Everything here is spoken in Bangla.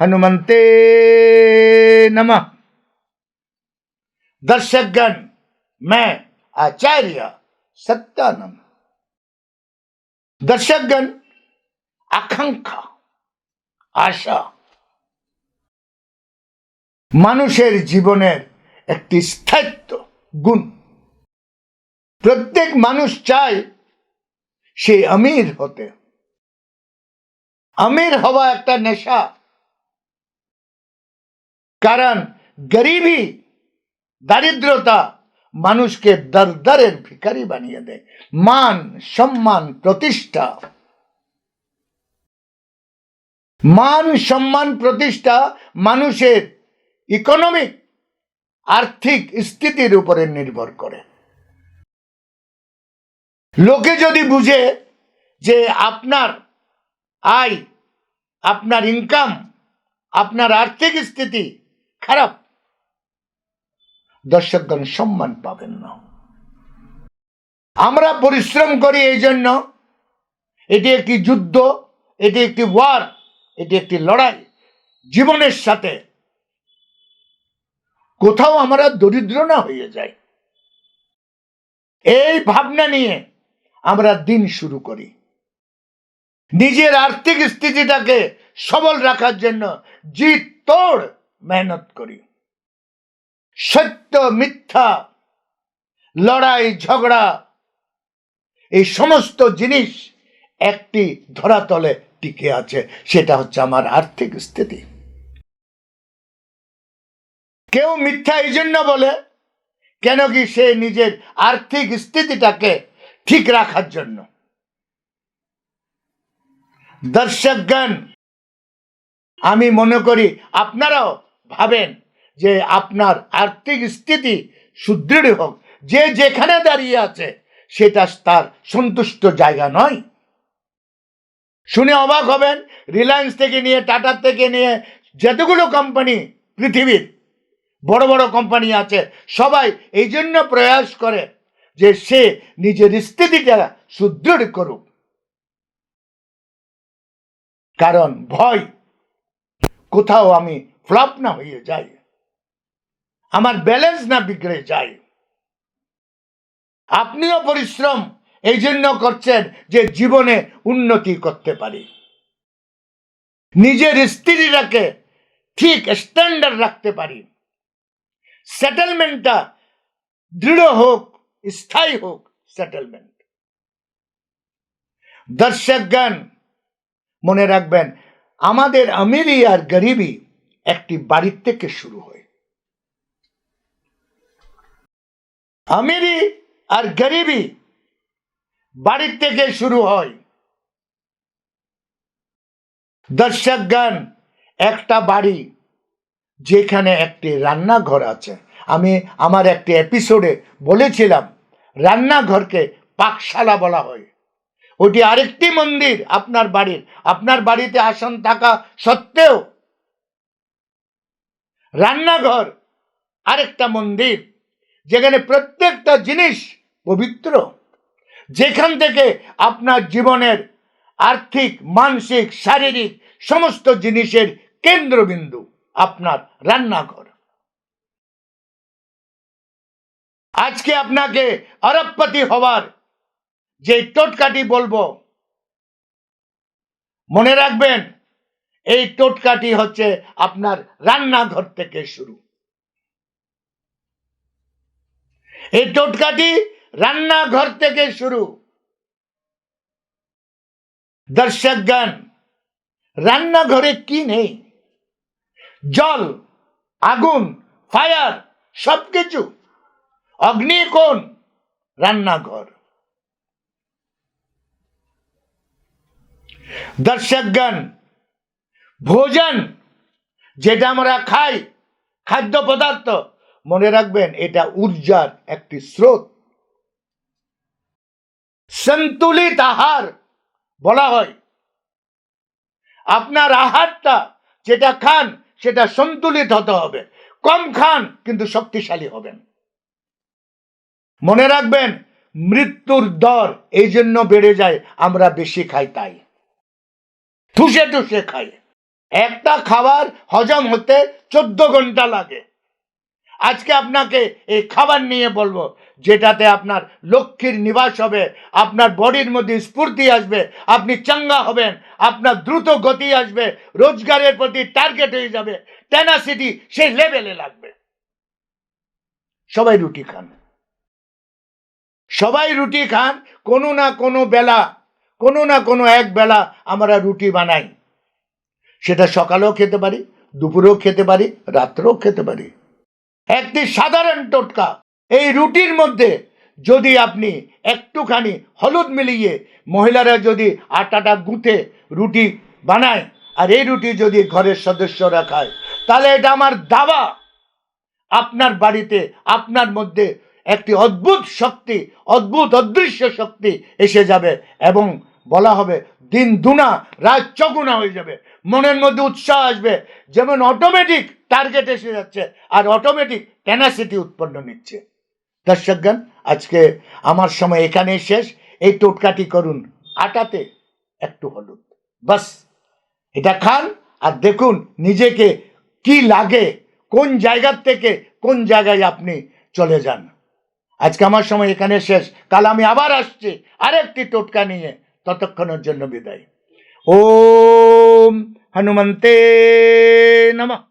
हनुमंते नमः दर्शकगण मैं आचार्य सत्यानंद दर्शकगण আকাঙ্ক্ষা আশা মানুষের জীবনের একটি স্থায়িত্ব গুণ প্রত্যেক মানুষ চায় সে আমির হতে আমির হওয়া একটা নেশা কারণ গরিবী দারিদ্রতা মানুষকে দরদরের ভিখারি বানিয়ে দেয়। মান সম্মান প্রতিষ্ঠা। মান সম্মান প্রতিষ্ঠা মানুষের ইকোনমিক, আর্থিক স্থিতির উপরে নির্ভর করে। লোকে যদি বুঝে যে আপনার আয়, আপনার ইনকাম আপনার আর্থিক স্থিতি খারাপ। দর্শকগণ সম্মান পাবেন না। আমরা পরিশ্রম করি এই জন্য। এটি একটি যুদ্ধ, এটি একটি ওয়ার, এটি একটি লড়াই। জীবনের সাথে কোথাও আমরা দরিদ্র না হয়ে যাই। এই ভাবনা নিয়ে আমরা দিন শুরু করি। নিজের আর্থিক স্থিতিটাকে সবল রাখার জন্য জিত তোড় মেহনত করি। সত্য, মিথ্যা, লড়াই, ঝগড়া, এই সমস্ত জিনিস একটি ধরাতলে টিকে আছে। সেটা হচ্ছে আমার আর্থিক স্থিতি। কেউ মিথ্যা এই জন্য বলে, কেন কি সে নিজের আর্থিক স্থিতিটাকে ঠিক রাখার জন্য। দর্শকগণ, আমি মনে করি আপনারাও ভাবেন যে আপনার আর্থিক স্থিতি সুদৃঢ় হোক, যে যেখানে দাঁড়িয়ে আছে, সেটা তার সন্তুষ্ট জায়গা নয়। শুনে অবাক হবেন, রিলায়েন্স থেকে নিয়ে টাটার থেকে নিয়ে, যতগুলো কোম্পানি পৃথিবীর বড় বড় কোম্পানি আছে, সবাই এই জন্য প্রয়াস করে যে সে নিজের স্থিতিটা সুদৃঢ় করুক। কারণ ভয় কোথাও আমি ফ্লপ না হয়ে যাই আমার ব্যালেন্স না বিগড়ে যায়। আপনিও পরিশ্রম এই জন্য করছেন যে জীবনে উন্নতি করতে পারি। নিজের স্ত্রীটাকে ঠিক স্ট্যান্ডার্ড রাখতে পারি। সেটেলমেন্টটা দৃঢ় হোক, স্থায়ী হোক সেটেলমেন্ট দর্শকগণ, মনে রাখবেন, আমাদের আমিরি আর গরিবি একটি বাড়ির থেকে শুরু হয়। আমিরি আর গরিবি বাড়ির থেকে শুরু হয়। দর্শকগণ, একটা বাড়ি যেখানে একটি রান্নাঘর আছে। আমি আমার একটি এপিসোডে বলেছিলাম, রান্নাঘরকে পাকশালা বলা হয়। ওটি আরেকটি মন্দির আপনার বাড়ির। আপনার বাড়িতে আসন থাকা সত্ত্বেও রান্নাঘর, আরেকটা মন্দির, যেখানে প্রত্যেকটা জিনিস পবিত্র। যেখান থেকে আপনার জীবনের আর্থিক, মানসিক, শারীরিক সমস্ত জিনিসের কেন্দ্রবিন্দু আপনার রান্নাঘর। আজকে আপনাকে অরবপতি হওয়ার যে টোটকাটি বলব, মনে রাখবেন এই টোটকাটি হচ্ছে আপনার রান্নাঘর থেকে শুরু। এই টোটকাটি রান্নাঘর থেকে শুরু। দর্শকগণ, রান্নাঘরে কি নেই? জল, আগুন, ফায়ার, সবকিছু। অগ্নি কোন রান্নাঘর। দর্শকগণ ভোজন, যেটা আমরা খাই, খাদ্য পদার্থ, মনে রাখবেন এটা ঊর্জার একটি স্রোত। সন্তুলিত আহার বলা হয়। আপনার আহারটা যেটা খান, সেটা সন্তুলিত হতে হবে। কম খান, কিন্তু শক্তিশালী হবেন। মনে রাখবেন, মৃত্যুর দর এই জন্য বেড়ে যায়, আমরা বেশি খাই তাই। ঠুসে ঠুসে খাই। একটা খাবার হজম হতে চোদ্দ ঘণ্টা লাগে। আজকে আপনাকে এই খাবার নিয়ে বলব, যেটাতে আপনার লক্ষ্মীর নিবাস হবে, আপনার বডির মধ্যে স্ফূর্তি আসবে, আপনি চাঙ্গা হবেন, আপনার দ্রুত গতি আসবে, রোজগারের প্রতি টার্গেট হয়ে যাবে টেনাসিটি সেই লেভেলে লাগবে। সবাই রুটি খান। সবাই রুটি খান, কোনো না কোনো বেলা, কোনো না কোনো এক বেলা আমরা রুটি বানাই। সেটা সকালেও খেতে পারি, দুপুরেও খেতে পারি, রাত্রেও খেতে পারি। একটি সাধারণ টোটকা, এই রুটির মধ্যে যদি আপনি একটুখানি হলুদ মিলিয়ে মহিলারা যদি আটাটা গুঁথে রুটি বানায়, আর এই রুটি যদি ঘরের সদস্যরা খায়, তাহলে এটা আমার দাবা আপনার বাড়িতে, আপনার মধ্যে একটি অদ্ভুত শক্তি, অদ্ভুত অদৃশ্য শক্তি এসে যাবে এবং বলা হবে দিন দুনা, রাত চগুনা হয়ে যাবে। মনের মধ্যে উৎসাহ আসবে। যেমন অটোমেটিক টার্গেট এসে যাচ্ছে আর অটোমেটিক টেনাসিটি উৎপন্ন নিচ্ছে। দর্শকগণ আজকে আমার সময় এখানেই শেষ। এই টোটকাটি করুন। আটাতে একটু হলুদ। বাস, এটা খান আর দেখুন নিজেকে কি লাগে, কোন জায়গার থেকে কোন জায়গায় আপনি চলে যান। আজকে আমার সময় এখানে শেষ। কাল আমি আবার আসছি আরেকটি টোটকা নিয়ে। ততক্ষণের জন্য বিদায় ওম হনুমন্তে নমঃ